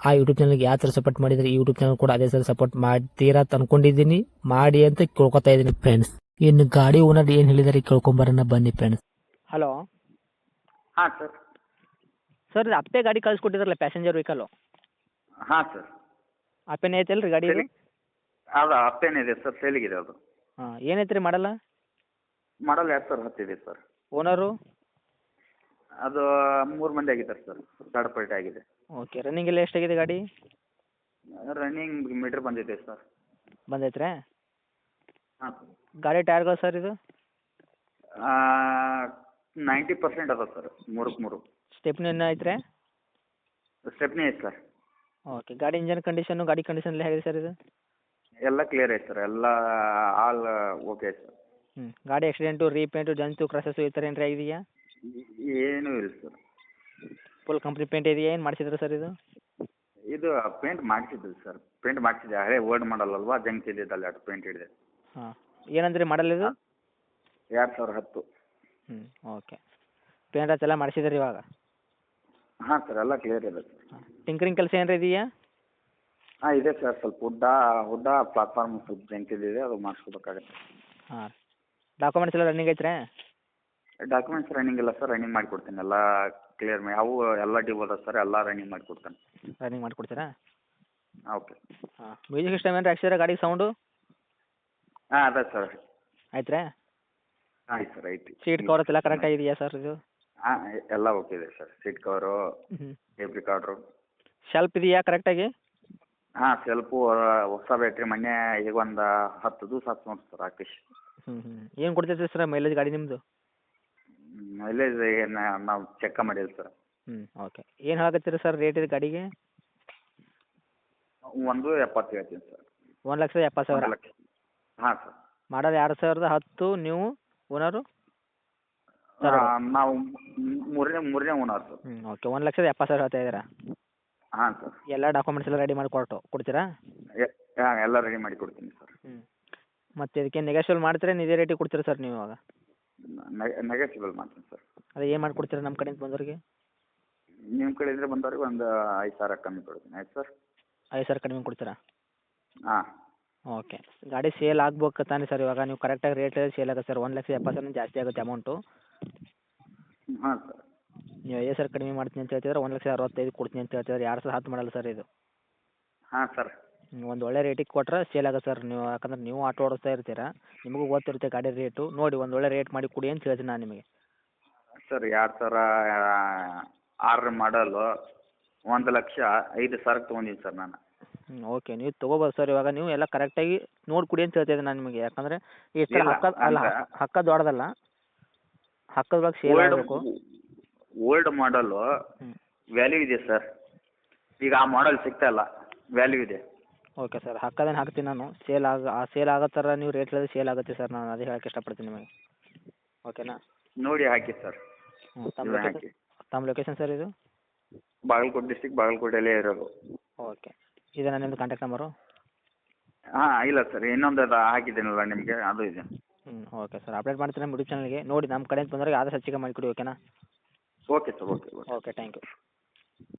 ಆ ಯೂಟ್ಯೂಬ್ ಚಾನಲ್ಗೆ ಯಾವ ಥರ ಸಪೋರ್ಟ್ ಮಾಡಿದರೆ ಈ ಯೂಟ್ಯೂಬ್ ಚಾನಲ್ ಕೂಡ ಅದೇ ಥರ ಸಪೋರ್ಟ್ ಮಾಡ್ತೀರಾ ಅಂತ ಅನ್ಕೊಂಡಿದ್ದೀನಿ. ಮಾಡಿ ಅಂತ ಕೇಳ್ಕೊತಾ ಇದ್ದೀನಿ ಫ್ರೆಂಡ್ಸ್ ಇನ್ನು ಗಾಡಿ ಓನರ್ ಏನು ಹೇಳಿದಾರೆ ಕೇಳ್ಕೊಂಬರೋಣ ಬನ್ನಿ ಫ್ರೆಂಡ್ಸ್ ಹಲೋ ಹಾಂ ಸರ್ ಸರ್ ಇದು ಅಪ್ಪೆ ಗಾಡಿ ಕಳಿಸ್ಕೊಟ್ಟಿದ್ರಲ್ಲ ಪ್ಯಾಸೆಂಜರ್ ವೆಹಿಕಲ್ಲು ಹಾಂ ಸರ್ ಅಪ್ಪೆನೇ ಐತಲ್ಲ ರೀ ಗಾಡಿ ಇದು? ಸರಿ. ಅದು ಅಪ್ಪೇನಿದೆ ಸರ್ ಸೇಲಿಗಿದೆ ಅದು. ಹಾಂ ಏನೈತೆ ರೀ ಮಾಡಲ್ಲ? ಮಾಡಲ್ ಎರಡು ಸಾವಿರ ಹತ್ತಿದೆ ಸರ್ ಓನರು ಅದು ಮೂರು ಮಂದಿ ಆಗಿದ್ದಾರೆ ಸರ್ ಥರ್ಡ್ ಪಾರ್ಟಿ ಆಗಿದೆ. ಓಕೆ ರನ್ನಿಂಗ್ ಎಲ್ಲ ಎಷ್ಟಾಗಿದೆ ಗಾಡಿ? ರನ್ನಿಂಗ್ ಮೀಟ್ರ್ ಬಂದಿದೆ ಸರ್. ಬಂದೈತ್ರಾ? ಹಾಂ. ಗಾಡಿ ಟೈರ್ಗಳು ಸರ್ ಇದು? ನೈಂಟಿ ಪರ್ಸೆಂಟ್ ಅದ ಸರ್ ಮೂರಕ್ಕೆ ಮೂರು. ಸ್ಟೆಪ್ನಿ ಏನು ಐತ್ರಾ? ಸ್ಟೆಪ್ನಿ ಐತೆ ಸರ್. ಓಕೆ ಗಾಡಿ ಇಂಜನ್ ಕಂಡೀಷನ್ನು ಗಾಡಿ ಕಂಡೀಷನ್ ಎಲ್ಲ ಹೇಗಿದೆ ಸರ್ ಇದು? ಎಲ್ಲ ಕ್ಲಿಯರ್ ಐತೆ ಸರ್ ಎಲ್ಲ ಆಲ್ ಓಕೆ ಸರ್. ಹ್ಞೂ ಗಾಡಿ ಆಕ್ಸಿಡೆಂಟು ರೀಪೇಂಟು ಜಂತು ಕ್ರಸಸ್ಸು ಈ ಥರ ಏನಾರ ಆಗಿದೆಯಾ? ಏನೂ ಇಲ್ಲ ಸರ್. ಫುಲ್ ಕಂಪ್ಲೀಟ್ ಪೇಂಟ್ ಇದೆಯಾ? ಏನು ಮಾಡಿಸಿದ್ರು ಸರ್ ಇದು? ಇದು ಪೇಂಟ್ ಮಾಡಿಸಿದ್ವಿ ಸರ್. ಪೇಂಟ್ ಮಾಡಿಸಿದ್ದೆ ಹಳೆ ಓಲ್ಡ್ ಮಾಡಲ್ ಅಲ್ವಾ? ಜಂಕ್ ಇದ್ದಿದ್ದಲ್ಲ ಅದು ಪೇಂಟ್ ಹಿಡಿದೆ. ಹಾಂ. ಏನಂದ್ರಿ ಮಾಡಲ್ ಇದು? ಎರಡು ಸಾವಿರ ಹತ್ತು. ಹ್ಞೂ ಓಕೆ ಪೇಂಟ್ ಎಲ್ಲ ಮಾಡಿಸಿದ್ರಿ ಇವಾಗ? ಹಾಂ ಸರ್ ಎಲ್ಲ ಕ್ಲಿಯರ್ ಇದೆ ಸರ್. ಟಿಂಕರಿಂಗ್ ಕೆಲಸ ಏನಾರ ಇದೆಯಾ? ಹಾಂ ಇದೆ ಸರ್. ಸ್ವಲ್ಪ ಉದ್ದ ಉದ್ದ ಪ್ಲಾಟ್ಫಾರ್ಮ್ ಸ್ವಲ್ಪ ಇದೆ ಅದು ಮಾಡಿಸ್ಕೋಬೇಕಾಗತ್ತೆ. ಹಾಂ. ಡಾಕ್ಯುಮೆಂಟ್ಸ್ ಎಲ್ಲ ರನ್ನಿಂಗ್ ಐತ್ರಾ ಡಾಕ್ಯುಮೆಂಟ್ಸ್ ರನ್ನಿಂಗ್ ಇಲ್ಲ ಸರ್ ರನ್ನಿಂಗ್ ಮಾಡಿಕೊಡ್ತೀನಿ. ಎಲ್ಲ ಕ್ಲಿಯರ್ ಮಾಡಿ ಅವು ಎಲ್ಲ ಡ್ಯೂ ಅದ ಸರ್ ಎಲ್ಲ ರನ್ನಿಂಗ್ ಮಾಡಿಕೊಡ್ತೇನೆ. ರನ್ನಿಂಗ್ ಮಾಡಿಕೊಡ್ತೀರಾ? ಓಕೆ ಹಾಂ ಮ್ಯೂಸಿಕ್ ಸಿಸ್ಟಮ್ ಏನಾರ ಹಾಕ್ಸಿದ್ರೆ ಗಾಡಿ ಸೌಂಡು ಹಾಂ ಅದ ಸರ್ ಆಯ್ತ್ರಾ? ಆಯ್ತು ಸರ್ ಆಯ್ತು. ಸೀಟ್ ಕವರ್ ಎಲ್ಲ ಕರೆಕ್ಟ್ ಆಗಿದೆಯಾ ಸರ್ ಇದು? ಹಾಂ ಎಲ್ಲ ಓಕೆ ಇದೆ ಸರ್ ಸೀಟ್ ಕವರು ಹ್ಞೂ ಕಾರ್ಡ್ರು ರಿಕಾರ್ಡ್ರು ಶೆಲ್ಪ್ ಇದೆಯಾ ಕರೆಕ್ಟಾಗಿ ಹಾಂ ಸೆಲ್ಫು ಹೊಸ ಬ್ಯಾಟ್ರಿ ಮೊನ್ನೆ ಈಗ ಒಂದು ಹತ್ತು ದಿವಸ ಹತ್ತು ನೋಡಿ ಸರ್ ರಾಕೇಶ್ ಹ್ಞೂ ಹ್ಞೂ ಏನು ಕೊಡ್ತೈತೆ ಸರ್ ಮೈಲೇಜ್ ಗಾಡಿ ನಿಮ್ಮದು ಮೈಲೇಜ್ ಏನು ನಾವು ಚೆಕ್ ಮಾಡಿಲ್ಲ ಸರ್ ಹ್ಞೂ ಓಕೆ ಏನು ಹೇಳಕತ್ತೀರಿ ಸರ್ ರೇಟ್ ಇದೆ ಗಾಡಿಗೆ? ಒಂದು ಎಪ್ಪತ್ತು ಹೇಳ್ತೀನಿ ಸರ್ ಒಂದು ಲಕ್ಷದ ಎಪ್ಪತ್ತು ಸಾವಿರ. ಒಂದು ಲಕ್ಷ. ಹಾಂ ಸರ್ ಮಾಡೋದು ಎರಡು ಸಾವಿರದ ಹತ್ತು ನೀವು ಓನರು ಸರ್ ಆ, ನಾವು ಮೂರನೇ ಮೂರನೇ ಓನರ್ ಸರ್ ಹ್ಞೂ ಓಕೆ ಒಂದು ಲಕ್ಷದ ಎಪ್ಪತ್ತು ಸಾವಿರ ಹೇಳ್ತಾ ಇದ್ದೀರಾ? ಹಾಂ ಸರ್ ಎಲ್ಲ ಡಾಕ್ಯುಮೆಂಟ್ಸ್ ಎಲ್ಲ ರೆಡಿ ಮಾಡಿ ಕೊಟ್ಟು ಕೊಡ್ತೀರಾ? ಹಾಂ ಎಲ್ಲ ರೆಡಿ ಮಾಡಿ ಕೊಡ್ತೀನಿ ಸರ್ ಹ್ಞೂ ಮತ್ತು ಇದಕ್ಕೆ ನೆಗೋಷಿಯಲ್ ಮಾಡ್ತೀರಾ? ಇದೇ ರೇಟಿಗೆ ಕೊಡ್ತೀರಾ ಸರ್ ನೀವು ಇವಾಗ? ನೆಗೆಸಿಬಲ್ ಮಾಡ್ತೀನಿ ಸರ್ ಅದೇ ಏನು ಮಾಡ್ಕೊಡ್ತೀರಾ ನಮ್ಮ ಕಡೆಯಿಂದ ಬಂದವರಿಗೆ? ನಿಮ್ಮ ಕಡೆಯಿಂದ ಬಂದವ್ರಿಗೆ ಒಂದು ಐದು ಸಾವಿರ ಕಮ್ಮಿ ಕೊಡ್ತೀನಿ ಆಯ್ತು ಸರ್ ಐದು ಸಾವಿರ ಕಡಿಮೆ ಕೊಡ್ತೀರಾ? ಹಾಂ. ಓಕೆ. ಗಾಡಿ ಸೇಲ್ ಆಗ್ಬೇಕು ತಾನೇ ಸರ್ ಇವಾಗ ನೀವು ಕರೆಕ್ಟಾಗಿ ರೇಟ್ ಸೇಲ್ ಆಗುತ್ತೆ ಸರ್ ಒಂದು ಲಕ್ಷ ಎಪ್ಪತ್ತು ಸಾವಿರ ಜಾಸ್ತಿ ಆಗುತ್ತೆ ಅಮೌಂಟು ಹಾಂ ಸರ್ ನೀವು ಐದು ಸಾವಿರ ಕಡಿಮೆ ಮಾಡ್ತೀನಿ ಅಂತ ಹೇಳ್ತಿದ್ರೆ ಒಂದು ಲಕ್ಷ ಅರವತ್ತೈದು ಕೊಡ್ತೀನಿ ಅಂತ ಹೇಳ್ತಿದ್ರೆ ಎರಡು ಸಾವಿರ ಹತ್ತು ಮಾಡಲ್ಲ ಸರ್ ಇದು? ಹಾಂ ಸರ್ ಒಂದು ಒಳ್ಳೆ ರೇಟಿಗೆ ಕೊಟ್ಟರೆ ಸೇಲ್ ಆಗುತ್ತೆ ಸರ್ ನೀವು ಯಾಕಂದ್ರೆ ನೀವು ಆಟೋ ಓಡಿಸ್ತಾ ಇರ್ತೀರಾ ನಿಮಗೂ ಗೊತ್ತಿರುತ್ತೆ ಗಾಡಿ ರೇಟು ನೋಡಿ ಒಂದು ಒಳ್ಳೆ ರೇಟ್ ಮಾಡಿ ಕೊಡಿ ಅಂತ ಹೇಳ್ತೀನಿ ನಾನು ನಿಮಗೆ. ಸರ್ ಎರಡು ಸಾವಿರ ಆರು ಮಾಡಲು ಒಂದು ಲಕ್ಷ ಐದು ಸಾವಿರ ತೊಗೊಂಡೀನಿ ಸರ್ ನಾನು. ಹ್ಞೂ ಓಕೆ ನೀವು ತೊಗೋಬೋದು ಸರ್ ಇವಾಗ. ನೀವು ಎಲ್ಲ ಕರೆಕ್ಟಾಗಿ ನೋಡಿ ಕೊಡಿ ಅಂತ ಹೇಳ್ತಿದ್ದೆ ನಾನು ನಿಮಗೆ. ಯಾಕಂದರೆ ಈ ಇಲ್ಲ, ಹಕ್ಕ ಅಲ್ಲ ಹಕ್ಕ- ಹಕ್ಕ ದೊಡ್ಡದಲ್ಲ. ಹಕ್ಕದೊಳಗೆ ಸೇಲ್ ಓಲ್ಡ್ ಆಗಬೇಕು. ಓಲ್ಡ್ ಮಾಡಲು ಹ್ಞೂ ವ್ಯಾಲ್ಯೂ ಇದೆ ಸರ್ ಈಗ ಆ ಮಾಡಲ್ ಸಿಗ್ತಾ ಇಲ್ಲ. ವ್ಯಾಲ್ಯೂ ಇದೆ. ಓಕೆ ಸರ್ ಹಕ್ಕದೇನು ಹಾಕ್ತೀನಿ ನಾನು. ಸೇಲ್ ಆಗ ಆ ಸೇಲ್ ಆಗೋ ಥರ ನೀವು ರೇಟ್ ಹೇಳಿದ್ರೆ ಸೇಲ್ ಆಗುತ್ತೆ ಸರ್ ನಾನು ಅದೇ ಹೇಳಕ್ಕೆ ಇಷ್ಟಪಡ್ತೀನಿ ನಿಮಗೆ. ಓಕೆನಾ ನೋಡಿ ಹಾಕಿ ಸರ್ ಹ್ಞೂ ತಮ್ಮ ಲೊಕೇಶನ್ ಹಾಕಿ. ತಮ್ಮ ಲೊಕೇಶನ್ ಸರ್ ಇದು? ಬಾಗಲಕೋಟೆ ಡಿಸ್ಟಿಕ್ ಬಾಗಲಕೋಟೆಯಲ್ಲೇ ಇರೋದು. ಓಕೆ ಇದೇನಾ ನಿಮ್ಮದು ಕಾಂಟ್ಯಾಕ್ಟ್ ನಂಬರು ಹಾಂ ಇಲ್ಲ ಸರ್ ಇನ್ನೊಂದು ಅದು ಹಾಕಿದ್ದೀನಲ್ಲ ನಿಮಗೆ. ಅದು ಇದೆ. ಹ್ಞೂ ಓಕೆ ಸರ್ ಅಪ್ಡೇಟ್ ಮಾಡ್ತೀನಿ ನಮ್ಮ ಯೂಟ್ಯೂಬ್ ಚಾನಲ್ಗೆ ನೋಡಿ ನಮ್ಮ ಕಡೆಯಿಂದ ಬಂದವರಿಗೆ ಆದಷ್ಟು ಹೆಚ್ಚಿಗೆ ಮಾಡಿಕೊಡಿ ಓಕೆನಾ okay sir okay okay okay thank you